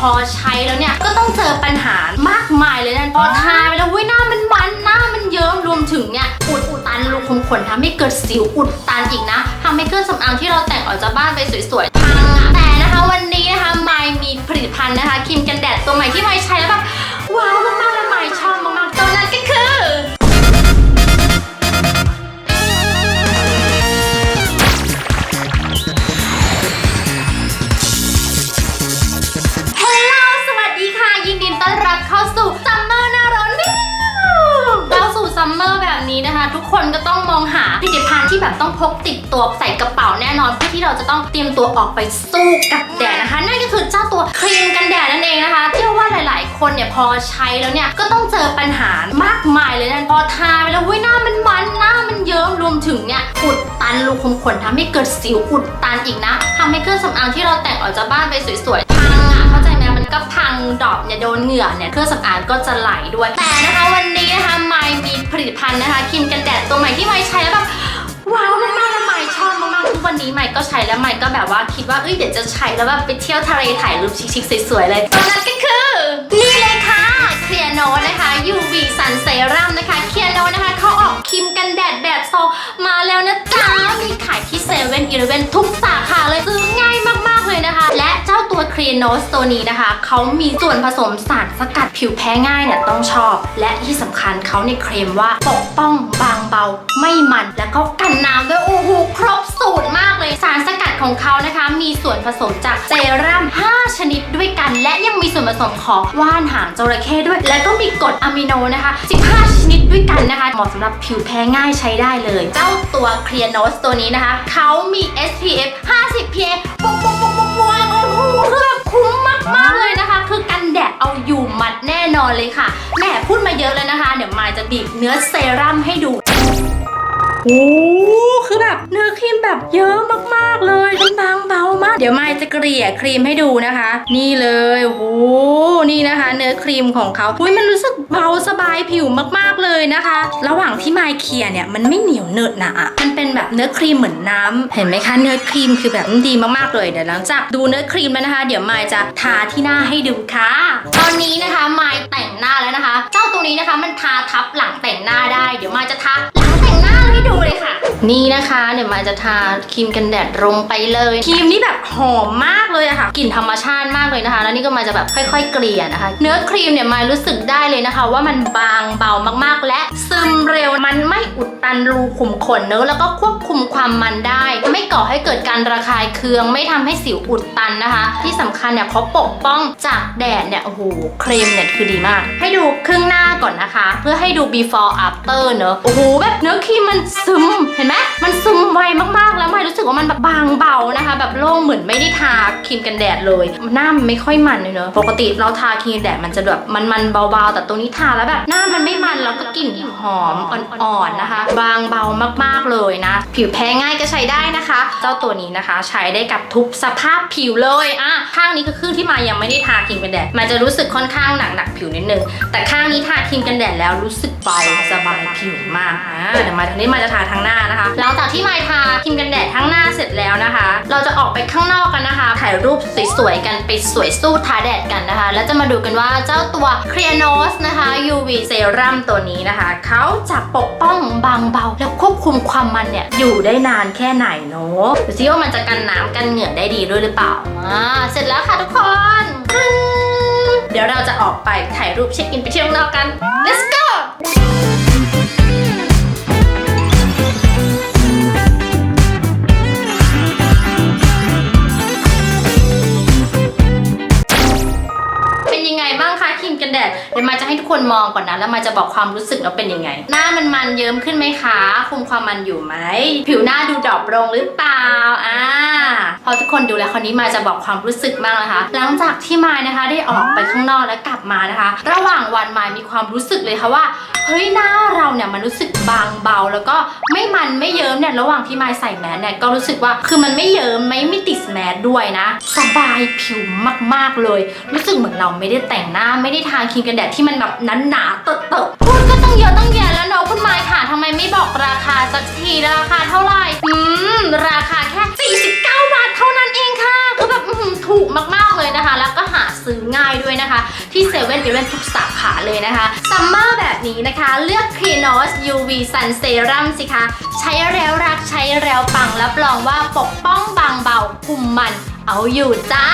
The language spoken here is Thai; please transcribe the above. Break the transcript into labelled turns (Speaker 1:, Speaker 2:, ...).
Speaker 1: พอใช้แล้วเนี่ย ก็ต้องเจอปัญหามากมายเลยนะพอทาไปแล้วอุ้ยหน้ามันมันหน้ามันเยิ้มรวมถึงเนี่ยอุดตันรูขุมขนทำให้เกิดสิวอุดตันอีกนะทำให้เครื่องสำอางที่เราแต่งออกจากบ้านไปสวยๆพังอะแต่นะคะวันนี้นะคะไมายมีผลิตภัณฑ์นะคะครีมกันแดดตัวใหม่ที่ไมายใช้แล้วแบบว้าวมากๆและไมายชอบมากๆตัวนั้นก็ นะคะ ทุกคนก็ต้องมองหาผลิตภัณฑ์ที่แบบต้องพกติดตัวใส่กระเป๋าแน่นอนเพื่อที่เราจะต้องเตรียมตัวออกไปสู้กับแดดนะคะ นั่นก็คือเจ้าตัวครีมกันแดดนั่นเองนะคะเชื่อว่าหลาย ๆ คนเนี่ยพอใช้แล้วเนี่ยก็ต้องเจอปัญหามากมายเลยนะพอทาไปแล้วอุ้ยหน้ามันมันหน้ามันเยิ้มรวมถึงเนี่ยอุดตันรูขุมขนทำให้เกิดสิวอุดตันอีกนะทำให้เครื่องสำอางที่เราแต่งออกจากบ้านไปสวย อกเนี่ยโดนเหงื่อเนี่ยเครื่องสำอางก็จะไหลด้วย แต่นะคะวันนี้นะคะไมมีผลิตภัณฑ์นะคะครีมกันแดดตัวใหม่ที่ไมใช้แล้วแบบว้าวมากๆแล้วไมชอบมากๆทุกวันนี้ไมค์ก็ใช้แล้วไมค์ก็แบบว่าคิดว่าเอ้ยเดี๋ยวจะใช้แล้วแบบไปเที่ยวทะเลถ่ายรูปชิคๆสวยๆเลยตอนนั้นก็คือ นี่เลยค่ะเคลียโนนะคะ UV Sun Serum นะคะเคลียโนนะคะเขาออกครีมกันแดดแบบซองมาแล้วนะจ๊ะมีขายที่เซเว่นอีเลฟเว่นทุกสาขาเลยซื้อง่าย และเจ้าตัวเคลียโนสตัวนี้นะคะ เขามีส่วนผสมสารสกัดผิวแพ้ง่ายเนี่ยต้องชอบ และที่สำคัญเขาในยเคลมว่าปกป้องบางเบาไม่มัน แล้วก็กันน้ำด้วยโอ้โหครบสูตรมากเลยสารสกัดของเขานะคะ มีส่วนผสมจากเซรั่ม 5 ชนิดด้วยกัน และยังมีส่วนผสมของว่านหางจระเข้ด้วย และก็มีกรดอะมิโนนะคะ 15 ชนิดด้วยกันนะคะเหมาะสำหรับผิวแพ้ง่ายใช้ได้เลย เจ้าตัวเคลียร์โนสตัวนี้นะคะ เขามี SPF 50 PA บวกบวกบวกบ คือคุ้มมากๆเลยนะคะ คือกันแดดเอาอยู่มัดแน่นอนเลยค่ะแหมพูดมาเยอะเลยนะคะ เดี๋ยวมายจะบีบเนื้อเซรั่มให้ดูโอ้คือแบบเนื้อครีมแบบเยอะมากๆเลยบาง เดี๋ยวไมายจะเกลี่ยครีมให้ดูนะคะ นี่เลยโอ้โหนี่นะคะ เนื้อครีมของเขาอุ้ยมันรู้สึกเบาสบายผิวมากๆเลยนะคะ ระหว่างที่ไมายเคี่ยเนี่ยมันไม่เหนียวเนอะหนะอะมันเป็นแบบเนื้อครีมเหมือนน้ำเห็นไหมคะเนื้อครีมคือแบบดีมากๆเลยเดี๋ยวหลังจากดูเนื้อครีมแล้วนะคะ เดี๋ยวไมายจะทาที่หน้าให้ดูค่ะ ตอนนี้นะคะไมายแต่งหน้าแล้วนะคะ เจ้าตัวนี้นะคะมันทาทับหลังแต่งหน้าได้ เดี๋ยวไมายจะทา นี่นะคะเดี๋ยวมาจะทาครีมกันแดดลงไปเลยครีมนี่แบบหอมมากเลยอะค่ะกลิ่นธรรมชาติมากเลยนะคะ แล้วนี่ก็มาจะแบบค่อย ๆ เกลี่ยนะคะ เนื้อครีมเนี่ยมายรู้สึกได้เลยนะคะ ว่ามันบางเบามากๆ และซึมเร็วมันไม่อุดตันรูขุมขนเนอะแล้วก็ควบคุมความมันได้ ไม่ก่อให้เกิดการระคายเคือง ไม่ทำให้สิวอุดตันนะคะ ที่สำคัญเนี่ยเขาปกป้องจากแดดเนี่ยโอ้โหครีมเนี่ยคือดีมาก ให้ดูครึ่งหน้าก่อนนะคะ เพื่อให้ดู before after เนอะโอ้โหแบบเนื้อครีมมันซึมเห็นไหมมันซึมไวมากๆแล้วไม่รู้สึกว่ามันแบบบางเบานะคะ แบบโล่งเหมือนไม่ได้ทาครีมกันแดดเลยหน้ามันไม่ค่อยมันเลยเนอะปกติเราทาครีมแดดมันจะแบบมันๆเบาๆ แต่ตัวนี้ทาแล้วแบบหน้ามันไม่มันแล้วก็กลิ่นหอมอ่อนๆนะคะ บางเบามากๆเลยนะ ผิวแพ้ง่ายก็ใช้ได้นะคะ เจ้าตัวนี้นะคะ ใช้ได้กับทุกสภาพผิวเลยอะข้างนี้คือครึ่งที่มายังไม่ได้ทาครีมกันแดดมันจะรู้สึกค่อนข้างหนักๆผิวนิดนึงแต่ข้างนี้ทา ครีมกันแดดแล้วรู้สึกเบาสบายผิวมากอะเดี๋ยวมาทางนี้มาจะทาทางหน้านะคะ หลังจากที่มาทาครีมกันแดดทั้งหน้าเสร็จแล้วนะคะ เราจะออกไปข้างนอกกันนะคะ ถ่ายรูปสวยๆกันไปสวยสู้ทาแดดกันนะคะ แล้วจะมาดูกันว่าเจ้าตัว c r e a n o s นะคะ UV Serum ตัวนี้นะคะเขาจะปกป้องบางเบา และควบคุมความมันเนี่ยอยู่ได้นานแค่ไหนเนาะดูซิว่ามันจะกันน้ำกันเหงื่อได้ดีด้วยหรือเปล่าอ่าเสร็จแล้วค่ะทุกคนตึ้ง ดี๋ยวเราจะออกไปถ่ายรูปเช็คอินไปเที่ยวข้างนอกกัน let's go เป็นยังไงบ้างคะครีมกันแดดเดี๋ยวมาจะให้ทุกคนมองก่อนนะ แล้วมาจะบอกความรู้สึกว่าเป็นยังไง หน้ามันมันเยิ้มขึ้นไหมคะ คุมความมันอยู่ไหม ผิวหน้าดูดรอปลงหรือเปล่าอ่า อทุกคนดูแล้วคราวนี้มาจะบอกความรู้สึกบ้างนะคะ หลังจากที่มายนะคะได้ออกไปข้างนอกแล้วกลับมานะคะ ระหว่างวันมายมีความรู้สึกเลยค่ะว่าเฮ้ยหน้าเราเนี่ยมันรู้สึกบางเบา แล้วก็ไม่มันไม่เยิ้มเนี่ยระหว่างที่มายใส่แมสเนี่ยก็รู้สึกว่าคือมันไม่เยิ้มไม่ไม่ติดแมสด้วยนะ สบายผิวมากๆเลย รู้สึกเหมือนเราไม่ได้แต่งหน้าไม่ได้ทาครีมกันแดดที่มันแบบหนาๆเตอะๆพูดก็ต้องเยอะต้องแยะแล้วเนาะคุณมายค่ะทำไมไม่บอกราคาสักทีราคาเท่าไหร่อืมราคา เซเว่นทุกสาขาเลยนะคะ ซัมเมอร์แบบนี้นะคะ เลือก c r e n o s UV Sun Serum สิคะ ใช้แล้วรักใช้แล้วปังรับรองว่าปกป้องบางเบาคุมมันเอาอยู่จ้า